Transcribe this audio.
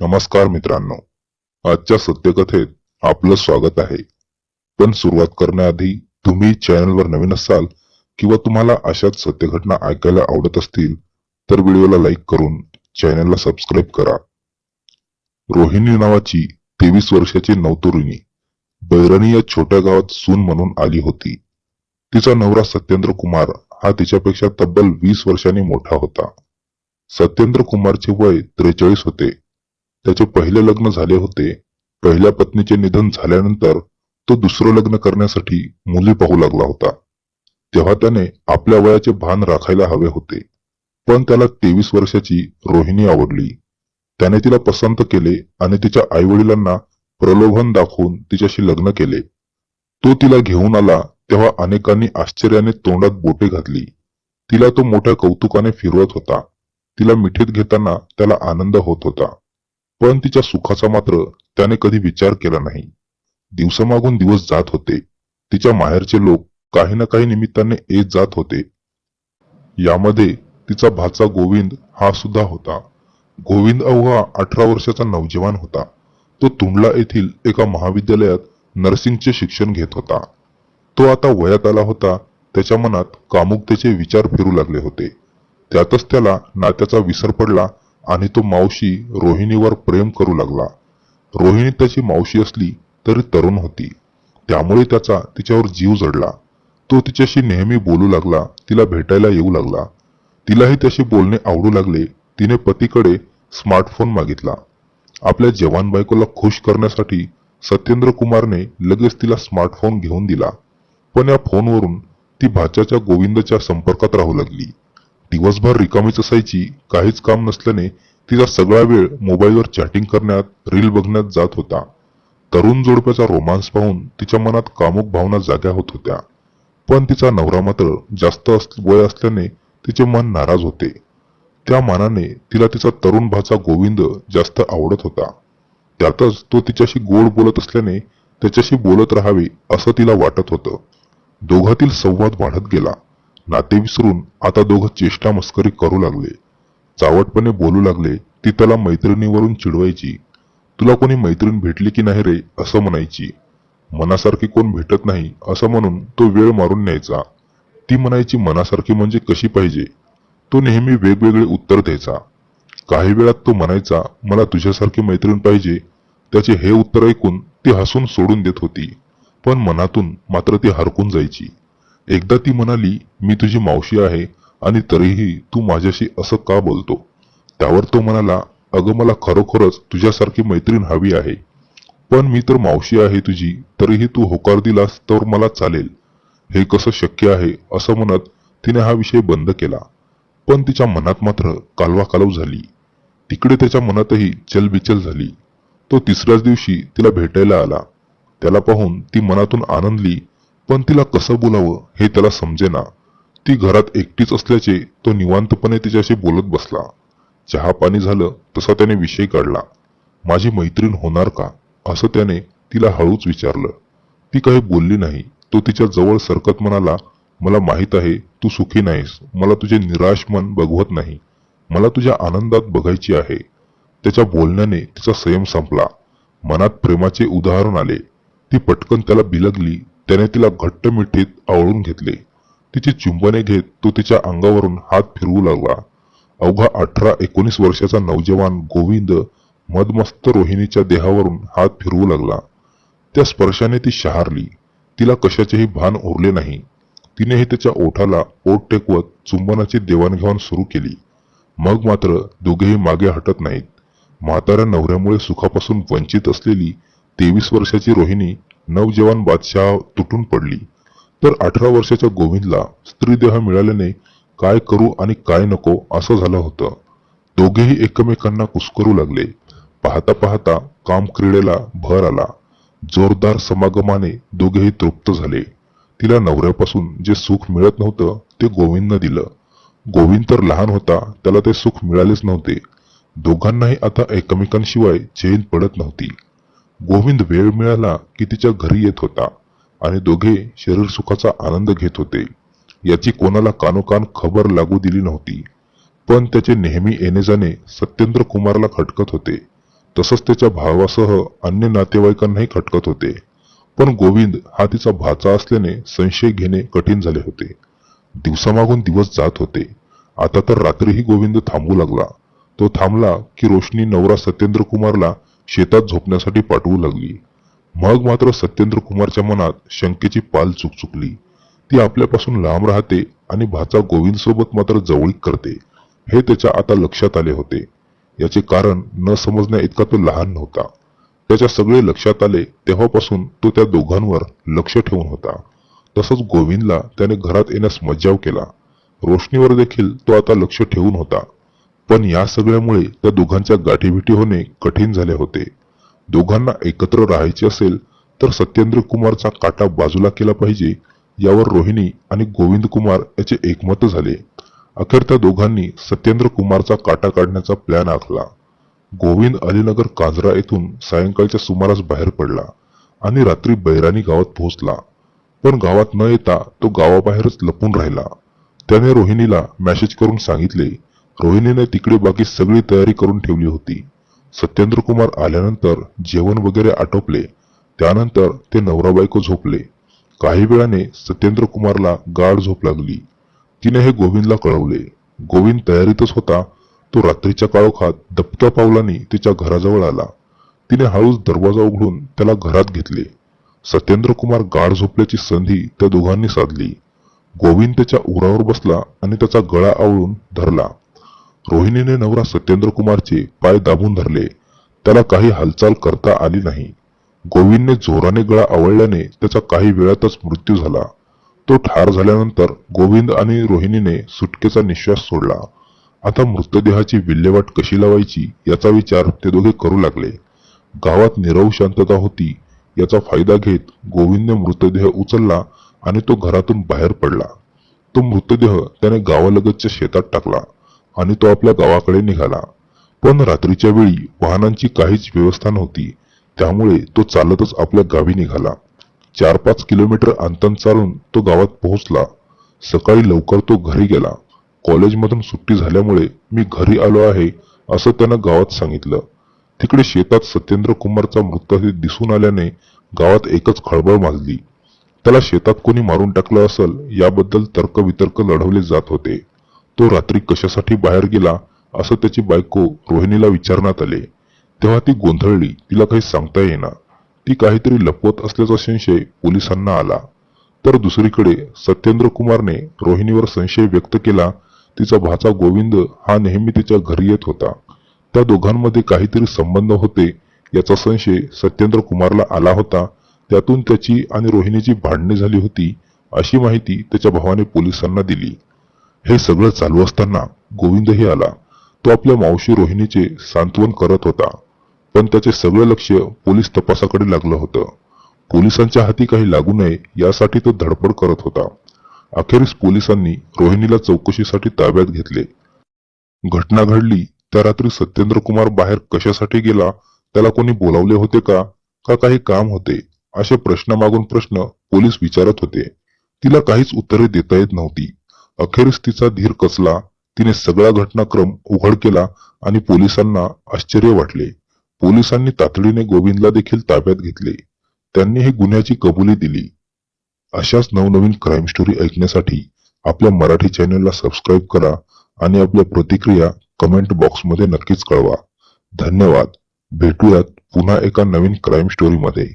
नमस्कार मित्रांनो. आजच्या सत्यकथेत आपलं स्वागत आहे. पण सुरुवात करण्याआधी तुम्ही चॅनलवर नवीन असाल किंवा तुम्हाला अशाच सत्यघटना ऐकायला आवडत असतील तर व्हिडिओला लाईक करून चॅनलला सबस्क्राईब करा. रोहिणी नावाची तेवीस वर्षाची नवतरुणी बैरणी या छोट्या गावात सून म्हणून आली होती. तिचा नवरा सत्येंद्र कुमार हा तिच्यापेक्षा तब्बल वीस वर्षांनी मोठा होता. सत्येंद्र कुमारचे वय त्रेचाळीस होते. त्याचे पहिले लग्न झाले होते पहिल्या पत्नीचे निधन झाल्यानंतर तो दुसरं लग्न करण्यासाठी मुली पाहू लागला होता. तेव्हा त्याने आपल्या वयाचे भान राखायला हवे होते पण त्याला तेवीस वर्षाची रोहिणी आवडली. त्याने तिला पसंत केले आणि तिच्या आई वडिलांना प्रलोभन दाखवून तिच्याशी लग्न केले. तो तिला घेऊन आला तेव्हा अनेकांनी आश्चर्याने तोंडात बोटे घातली. तिला तो मोठ्या कौतुकाने फिरवत होता. तिला मिठीत घेताना त्याला आनंद होत होता. पण तिच्या सुखाचा मात्र त्याने कधी विचार केला नाही. दिवसामागून दिवस जात होते. तिच्या माहेरचे लोक काही ना काही निमित्ताने येत जात होते. यामध्ये तिचा भाचा गोविंद हा सुद्धा होता. गोविंद अवघा अठरा वर्षाचा नवजवान होता. तो तुंडला येथील एका महाविद्यालयात नर्सिंगचे शिक्षण घेत होता. तो आता वयात आला होता. त्याच्या मनात कामुकतेचे विचार फिरू लागले होते. त्यातच त्याला नात्याचा विसर पडला आणि तो मावशी रोहिणीवर प्रेम करू लागला. रोहिणी त्याची मावशी असली तरी तरुण होती. त्यामुळे त्याचा तिच्यावर जीव जडला. तो तिच्याशी नेहमी बोलू लागला तिला भेटायला येऊ लागला. तिलाही त्याशी बोलणे आवडू लागले तिने पतीकडे स्मार्टफोन मागितला. आपल्या जवान बायकोला खुश करण्यासाठी सत्येंद्र कुमारने लगेच तिला स्मार्टफोन घेऊन दिला. पण या फोनवरून ती भाच्याच्या गोविंदच्या संपर्कात राहू लागली. दिवसभर रिकामीच असायची काहीच काम नसल्याने तिचा सगळा वेळ मोबाईलवर चॅटिंग करण्यात रील बघण्यात जात होता. तरुण जोडप्याचा रोमांस पाहून तिच्या मनात कामुक भावना जाग्या होत होत्या. पण तिचा नवरा मात्र जास्त वय असल्याने तिचे मन नाराज होते. त्या मानाने तिला तिचा तरुण भाचा गोविंद जास्त आवडत होता. त्यातच तो तिच्याशी गोड बोलत असल्याने त्याच्याशी बोलत राहावे असं तिला वाटत होतं. दोघातील संवाद वाढत गेला. नाते विसरून आता दोघं चेष्टा मस्करी करू लागले. चावटपणे बोलू लागले ती त्याला मैत्रिणीवरून चिडवायची. तुला कोणी मैत्रीण भेटली की नाही रे असं म्हणायची. मनासारखी कोण भेटत नाही असं म्हणून तो वेळ मारून न्यायचा. ती म्हणायची मनासारखी म्हणजे कशी पाहिजे? तो नेहमी वेगवेगळे उत्तर द्यायचा. काही वेळात तो म्हणायचा मला तुझ्यासारखी मैत्रीण पाहिजे. त्याचे हे उत्तर ऐकून ती हसून सोडून देत होती. पण मनातून मात्र ती हरकून जायची. एकदा ती म्हणाली मी तुझी मावशी आहे आणि तरीही तू माझ्याशी असं का बोलतो? त्यावर तो म्हणाला अगं मला खरोखरच तुझ्यासारखी मैत्रीण हवी आहे. पण मी तर मावशी आहे तुझी तरीही तू होकार दिलास तर मला चालेल. हे कसं शक्य आहे? असं म्हणत तिने हा विषय बंद केला. पण तिच्या मनात मात्र कालवा कालव झाली. तिकडे त्याच्या मनातही चलबिचल झाली. तो तिसऱ्याच दिवशी तिला भेटायला आला. त्याला पाहून ती मनातून आनंदली पण तिला कसं बोलावं हे त्याला समजेना. ती घरात एकटीच असल्याचे तो निवांतपणे तिच्याशी बोलत बसला. चहा पाणी झालं तसा त्याने विषय काढला. माझी मैत्रीण होणार का? असं त्याने तिला हळूच विचारलं. ती काही बोलली नाही. तो तिच्या जवळ सरकत म्हणाला मला माहीत आहे तू सुखी नाहीस. मला तुझे निराश मन बघवत नाही. मला तुझ्या आनंदात बघायची आहे. त्याच्या बोलण्याने तिचा संयम संपला. मनात प्रेमाचे उदाहरण आले. ती पटकन त्याला बिलगली. त्याने तिला घट्ट मिठीत आवळून घेतले. तिची चुंबने घेत तो तिच्या अंगावरून हात फिरवू लागला. अवघा अठरा एकोणीस वर्षाचा नौजवान गोविंद मदमस्त रोहिणीच्या देहावरून हात फिरवू लागला. त्या स्पर्शाने ती शहारली. तिला कशाचेही भान उरले नाही. तिनेही त्याच्या ओठाला ओठ टेकवत चुंबनाची देवाणघेवाण सुरू केली. मग मात्र दोघेही मागे हटत नाहीत. म्हाताऱ्या नवऱ्यामुळे सुखापासून वंचित असलेली तेवीस वर्षाची रोहिणी नवजवान बादशाह तुटून पडली. तर अठरा वर्षाच्या गोविंदला स्त्रीदेह मिळाल्याने काय करू आणि काय नको असं झालं होतं. दोघेही एकमेकांना कुस्करू लागले. पाहता पाहता काम क्रीडेला भर आला. जोरदार समागमाने दोघेही तृप्त झाले. तिला नवऱ्यापासून जे सुख मिळत नव्हतं ते गोविंदनं दिलं. गोविंद तर लहान होता त्याला ते सुख मिळालेच नव्हते. दोघांनाही आता एकमेकांशिवाय चैन पडत नव्हती. गोविंद वेळ मिळाला की तिच्या घरी येत होता आणि दोघे शरीर सुखाचा आनंद घेत होते. याची कोणाला कानोकान खबर लागू दिली नव्हती. पण त्याचे नेहमी येणे जाणे सत्येंद्र कुमारला खटकत होते. तसंच त्याच्या भावासह अन्य नातेवाईकांनाही खटकत होते. पण गोविंद हा तिचा भाचा असल्याने संशय घेणे कठीण झाले होते. दिवसामागून दिवस जात होते. आता तर रात्रीही गोविंद थांबू लागला. तो थांबला की रोशनी नवरा सत्येंद्र कुमारला शेतात झोपण्यासाठी पाठवू लागली. मग मात्र सत्येंद्र कुमारच्या मनात शंकेची पाल चुकचुकली ती आपल्यापासून लांब राहते आणि भाचा गोविंद सोबत मात्र जवळीक करते. हे त्याच्या आता लक्षात आले होते. याचे कारण न समजण्या इतका तो लहान नव्हता. त्याच्या सगळे लक्षात आले तेव्हापासून तो त्या दोघांवर लक्ष ठेवून होता. तसंच गोविंदला त्याने घरात येण्यास मज्जाव केला. रोशनीवर देखील तो आता लक्ष ठेवून होता. पण या सगळ्यामुळे त्या दोघांच्या गाठीभिटी होणे कठीण झाले होते. दोघांना एकत्र राहायचे असेल तर सत्येंद्र कुमारचा काटा बाजूला केला पाहिजे यावर रोहिणी आणि गोविंद कुमार याचे एकमत झाले. अखेर त्या दोघांनी सत्येंद्र कुमारचा काटा काढण्याचा प्लॅन आखला. गोविंद अलीनगर काजरा येथून सायंकाळच्या सुमारास बाहेर पडला आणि रात्री बैराणी गावात पोहोचला. पण गावात न येता तो गावाबाहेरच लपून राहिला. त्याने रोहिणीला मेसेज करून सांगितले रोहिणीने तिकडे बाकी सगळी तयारी करून ठेवली होती. सत्येंद्र कुमार आल्यानंतर जेवण वगैरे आटोपले. त्यानंतर ते नवरा बायको झोपले. काही वेळाने सत्येंद्र कुमारला गाढ झोप लागली. तिने हे गोविंदला कळवले. गोविंद तयारीतच होता. तो रात्रीच्या काळोखात दबक्या पावलांनी तिच्या घराजवळ आला. तिने हळूच दरवाजा उघडून त्याला घरात घेतले. सत्येंद्र कुमार गाढ झोपल्याची संधी त्या दोघांनी साधली. गोविंद त्याच्या उरावर बसला आणि त्याचा गळा आवळून धरला. रोहिणीने नवरा सत्येंद्र कुमारचे पाय दाबून धरले. त्याला काही हालचाल करता आली नाही. गोविंदने जोराने गळा आवळल्याने त्याचा काही वेळातच मृत्यू झाला. तो ठार झाल्यानंतर गोविंद आणि रोहिणीने सुटकेचा निश्वास सोडला. आता मृतदेहाची विल्हेवाट कशी लावायची याचा विचार ते दोघे करू लागले. गावात निरव शांतता होती याचा फायदा घेत गोविंदने मृतदेह उचलला आणि तो घरातून बाहेर पडला. तो मृतदेह त्याने गावालगतच्या शेतात टाकला. आणि तो आपल्या गावाकडे निघाला. पण रात्रीच्या वेळी वाहनांची काहीच व्यवस्था नव्हती. त्यामुळे तो चालतच आपल्या गावी निघाला. चार पाच किलोमीटर अंतर चालून तो गावात पोहोचला. सकाळी लवकर तो घरी गेला. कॉलेजमधून सुट्टी झाल्यामुळे मी घरी आलो आहे असं त्यानं गावात सांगितलं. तिकडे शेतात सत्येंद्र कुमारचा मृतदेह दिसून आल्याने गावात एकच खळबळ माजली. त्याला शेतात कोणी मारून टाकलं असल याबद्दल तर्कवितर्क लढवले जात होते. तो रात्री कशासाठी बाहेर गेला असं त्याची बायको रोहिणीला विचारण्यात आले. तेव्हा ती गोंधळली तिला काही सांगता येईना. ती काहीतरी लपवत असल्याचा संशय पोलिसांना आला. तर दुसरीकडे सत्येंद्र कुमारने रोहिणीवर संशय व्यक्त केला तिचा भाचा गोविंद हा नेहमी तिच्या घरी येत होता. त्या दोघांमध्ये काहीतरी संबंध होते याचा संशय सत्येंद्र कुमारला आला होता. त्यातून त्याची आणि रोहिणीची भांडणे झाली होती अशी माहिती त्याच्या भावाने पोलिसांना दिली. हे सगळं चालू असताना गोविंदही आला. तो आपल्या मावशी रोहिणीचे सांत्वन करत होता. पण त्याचे सगळं लक्ष पोलीस तपासाकडे लागलं होतं. पोलिसांच्या हाती काही लागू नये यासाठी तो धडपड करत होता. अखेरीस पोलिसांनी रोहिणीला चौकशीसाठी ताब्यात घेतले. घटना घडली त्या रात्री सत्येंद्र कुमार बाहेर कशासाठी गेला त्याला कोणी बोलावले होते का का काही काम होते असे प्रश्न मागून प्रश्न पोलीस विचारत होते. तिला काहीच उत्तरे देता येत नव्हती. अखेरीस तिचा धीर कसला तिने सगळा घटनाक्रम उघड केला आणि पोलिसांना आश्चर्य वाटले. पोलिसांनी तातडीने गोविंदला देखील ताब्यात घेतले. त्यांनी ही गुन्ह्याची कबुली दिली. अशाच नवनवीन क्राईम स्टोरी ऐकण्यासाठी आपल्या मराठी चॅनलला सबस्क्राईब करा आणि आपल्या प्रतिक्रिया कमेंट बॉक्समध्ये नक्कीच कळवा. धन्यवाद. भेटूयात पुन्हा एका नवीन क्राईम स्टोरीमध्ये